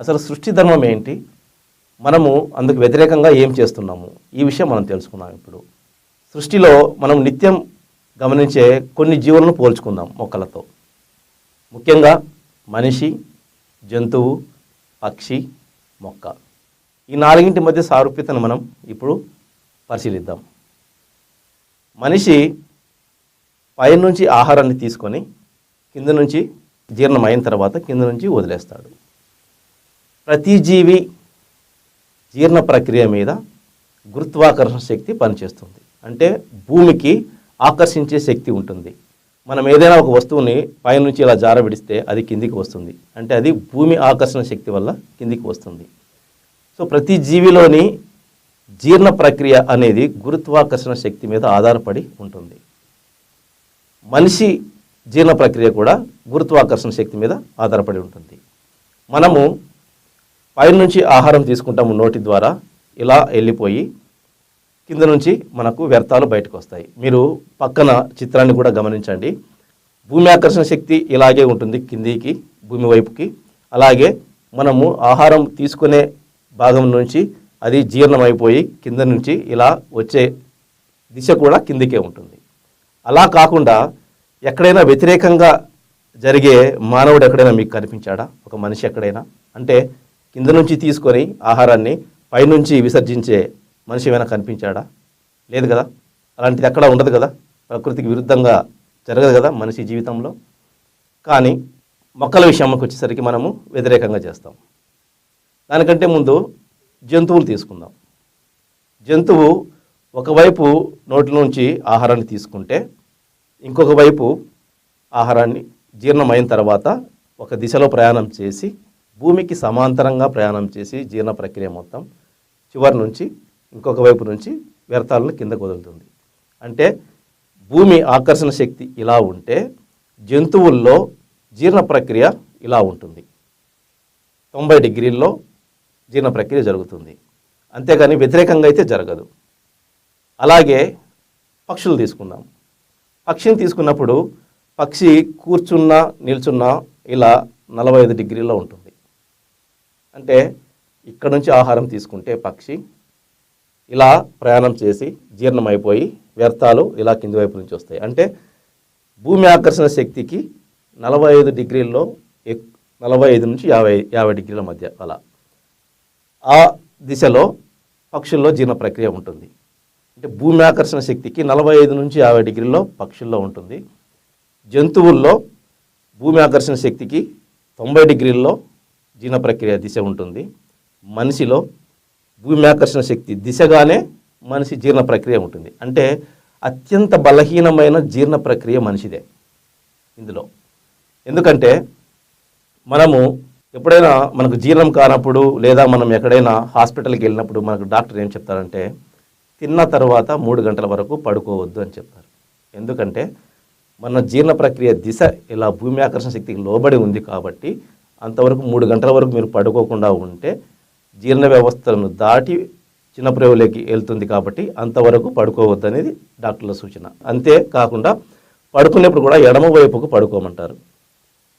అసలు సృష్టి ధర్మం ఏంటి? మనము అందుకు వ్యతిరేకంగా ఏం చేస్తున్నాము? ఈ విషయం మనం తెలుసుకున్నాం ఇప్పుడు. సృష్టిలో మనం నిత్యం గమనించే కొన్ని జీవులను పోల్చుకుందాం మొక్కలతో. ముఖ్యంగా మనిషి జంతువు పక్షి మొక్క. ఈ నాలుగింటి మధ్య సారూప్యతను మనం ఇప్పుడు పరిశీలిద్దాం. మనిషి పైనుంచి ఆహారాన్ని తీసుకొని కింద నుంచి జీర్ణం అయిన తర్వాత కింద నుంచి వదిలేస్తాడు. ప్రతి జీవి జీర్ణ ప్రక్రియ మీద గురుత్వాకర్షణ శక్తి పనిచేస్తుంది. అంటే భూమికి ఆకర్షించే శక్తి ఉంటుంది. మనం ఏదైనా ఒక వస్తువుని పైనుంచి ఇలా జారబిడిస్తే అది కిందికి వస్తుంది. అంటే అది భూమి ఆకర్షణ శక్తి వల్ల కిందికి వస్తుంది. సో ప్రతి జీవిలోని జీర్ణ ప్రక్రియ అనేది గురుత్వాకర్షణ శక్తి మీద ఆధారపడి ఉంటుంది. మనిషి జీర్ణ ప్రక్రియ కూడా గురుత్వాకర్షణ శక్తి మీద ఆధారపడి ఉంటుంది. మనము పైనుంచి ఆహారం తీసుకుంటాము నోటి ద్వారా. ఇలా వెళ్ళిపోయి కింద నుంచి మనకు వ్యర్థాలు బయటకు వస్తాయి. మీరు పక్కన చిత్రాన్ని కూడా గమనించండి. భూమి ఆకర్షణ శక్తి ఇలాగే ఉంటుంది కిందికి భూమి వైపుకి. అలాగే మనము ఆహారం తీసుకునే భాగం నుంచి అది జీర్ణమైపోయి కింద నుంచి ఇలా వచ్చే దిశ కూడా కిందికే ఉంటుంది. అలా కాకుండా ఎక్కడైనా వ్యతిరేకంగా జరిగే మానవుడు ఎక్కడైనా మీకు కనిపించాడా? ఒక మనిషి ఎక్కడైనా? అంటే కింద నుంచి తీసుకొని ఆహారాన్ని పైనుంచి విసర్జించే మనిషి ఏమైనా కనిపించాడా? లేదు కదా. అలాంటిది ఎక్కడ ఉండదు కదా. ప్రకృతికి విరుద్ధంగా జరగదు కదా మనిషి జీవితంలో. కానీ మొక్కల విషయంలోకి వచ్చేసరికి మనము వ్యతిరేకంగా చేస్తాం. దానికంటే ముందు జంతువులు తీసుకుందాం. జంతువు ఒకవైపు నోటి నుంచి ఆహారాన్ని తీసుకుంటే ఇంకొక వైపు ఆహారాన్ని జీర్ణమైన తర్వాత ఒక దిశలో ప్రయాణం చేసి భూమికి సమాంతరంగా ప్రయాణం చేసి జీర్ణ ప్రక్రియ మొత్తం చివరి నుంచి ఇంకొక వైపు నుంచి వ్యర్థాలను కిందకు వదులుతుంది. అంటే భూమి ఆకర్షణ శక్తి ఇలా ఉంటే జంతువుల్లో జీర్ణ ప్రక్రియ ఇలా ఉంటుంది. తొంభై డిగ్రీల్లో జీర్ణ ప్రక్రియ జరుగుతుంది. అంతేగాని వ్యతిరేకంగా అయితే జరగదు. అలాగే పక్షులు తీసుకుందాం. పక్షిని తీసుకున్నప్పుడు పక్షి కూర్చున్నా నిల్చున్నా ఇలా నలభై ఐదు డిగ్రీలో ఉంటుంది. అంటే ఇక్కడ నుంచి ఆహారం తీసుకుంటే పక్షి ఇలా ప్రయాణం చేసి జీర్ణమైపోయి వ్యర్థాలు ఇలా కింది వైపు నుంచి వస్తాయి. అంటే భూమి ఆకర్షణ శక్తికి నలభై ఐదు డిగ్రీల్లో ఎక్ నలభై ఐదు నుంచి యాభై యాభై డిగ్రీల మధ్య అలా. ఆ దిశలో పక్షుల్లో జీర్ణ ప్రక్రియ ఉంటుంది. అంటే భూమి ఆకర్షణ శక్తికి నలభై ఐదు నుంచి యాభై డిగ్రీల్లో పక్షుల్లో ఉంటుంది. జంతువుల్లో భూమి ఆకర్షణ శక్తికి తొంభై డిగ్రీల్లో జీర్ణ ప్రక్రియ దిశ ఉంటుంది. మనిషిలో భూమి ఆకర్షణ శక్తి దిశగానే మనిషి జీర్ణ ప్రక్రియ ఉంటుంది. అంటే అత్యంత బలహీనమైన జీర్ణ ప్రక్రియ మనిషిదే ఇందులో. ఎందుకంటే మనము ఎప్పుడైనా మనకు జీర్ణం కానప్పుడు లేదా మనం ఎక్కడైనా హాస్పిటల్కి వెళ్ళినప్పుడు మనకు డాక్టర్ ఏం చెప్తారంటే తిన్న తర్వాత మూడు గంటల వరకు పడుకోవద్దు అని చెప్తారు. ఎందుకంటే మన జీర్ణ ప్రక్రియ దిశ ఇలా భూమి ఆకర్షణ శక్తికి లోబడి ఉంది కాబట్టి అంతవరకు మూడు గంటల వరకు మీరు పడుకోకుండా ఉంటే జీర్ణ వ్యవస్థలను దాటి చిన్న ప్రేవులోకి వెళ్తుంది కాబట్టి అంతవరకు పడుకోవద్దు అనేది డాక్టర్ల సూచన. అంతే కాకుండా పడుకునేప్పుడు కూడా ఎడమ వైపుకు పడుకోమంటారు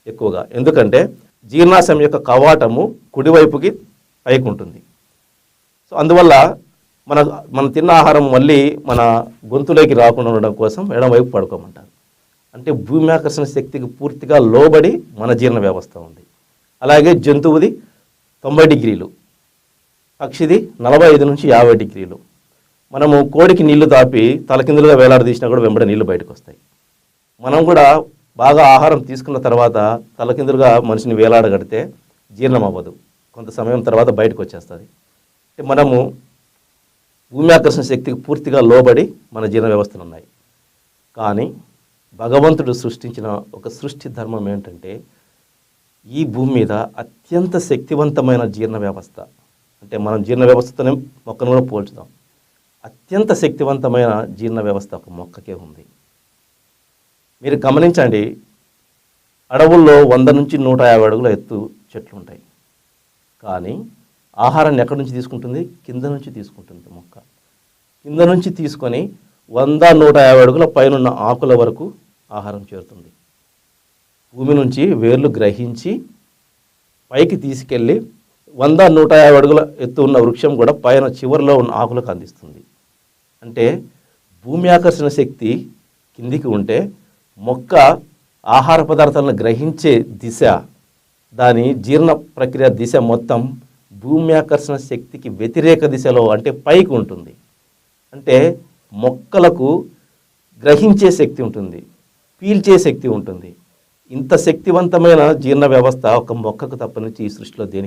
ఎక్కువగా. ఎందుకంటే జీర్ణాశయం యొక్క కవాటము కుడివైపుకి పైకి ఉంటుంది సో అందువల్ల మన మనం తిన్న ఆహారం మళ్ళీ మన గొంతులోకి రాకుండా ఉండడం కోసం ఎడమవైపు పడుకోమంటారు. అంటే భూమి ఆకర్షణ శక్తికి పూర్తిగా లోబడి మన జీర్ణ వ్యవస్థ ఉంది. అలాగే జంతువుది తొంభై డిగ్రీలు పక్షిది నలభై ఐదు నుంచి యాభై డిగ్రీలు. మనము కోడికి నీళ్ళు తాపి తలకిందులుగా వేలాడదీసినా కూడా వెంబడి నీళ్ళు బయటకు వస్తాయి మనం కూడా బాగా ఆహారం తీసుకున్న తర్వాత తలకిందులుగా మనిషిని వేలాడగడితే జీర్ణం అవ్వదు కొంత సమయం తర్వాత బయటకు వచ్చేస్తుంది మనము భూమి ఆకర్షణ శక్తికి పూర్తిగా లోబడి మన జీర్ణ వ్యవస్థలు ఉన్నాయి కానీ భగవంతుడు సృష్టించిన ఒక సృష్టి ధర్మం ఏంటంటే ఈ భూమి మీద అత్యంత శక్తివంతమైన జీర్ణ వ్యవస్థ. అంటే మనం జీర్ణ వ్యవస్థతోనే మొక్కను కూడా పోల్చుదాం. అత్యంత శక్తివంతమైన జీర్ణ వ్యవస్థ ఒక మొక్కకే ఉంది. మీరు గమనించండి అడవుల్లో వంద నుంచి నూట యాభై అడుగుల ఎత్తు చెట్లు ఉంటాయి. కానీ ఆహారాన్ని ఎక్కడి నుంచి తీసుకుంటుంది? కింద నుంచి తీసుకుంటుంది మొక్క. కింద నుంచి తీసుకొని వంద నూట యాభై అడుగుల పైన ఆకుల వరకు ఆహారం చేరుతుంది. భూమి నుంచి వేర్లు గ్రహించి పైకి తీసుకెళ్ళి వంద నూట యాభై అడుగుల ఎత్తు ఉన్న వృక్షం కూడా పైన చివరిలో ఉన్న ఆకులకు అందిస్తుంది. అంటే భూమి ఆకర్షణ శక్తి కిందికి ఉంటే మొక్క ఆహార పదార్థాలను గ్రహించే దిశ దాని జీర్ణ ప్రక్రియ దిశ మొత్తం భూమి ఆకర్షణ శక్తికి వ్యతిరేక దిశలో అంటే పైకి ఉంటుంది. అంటే మొక్కలకు గ్రహించే శక్తి ఉంటుంది పీల్చే శక్తి ఉంటుంది. ఇంత శక్తివంతమైన జీర్ణ వ్యవస్థ ఒక మొక్కకు తప్పనించి ఈ సృష్టిలో దేనికి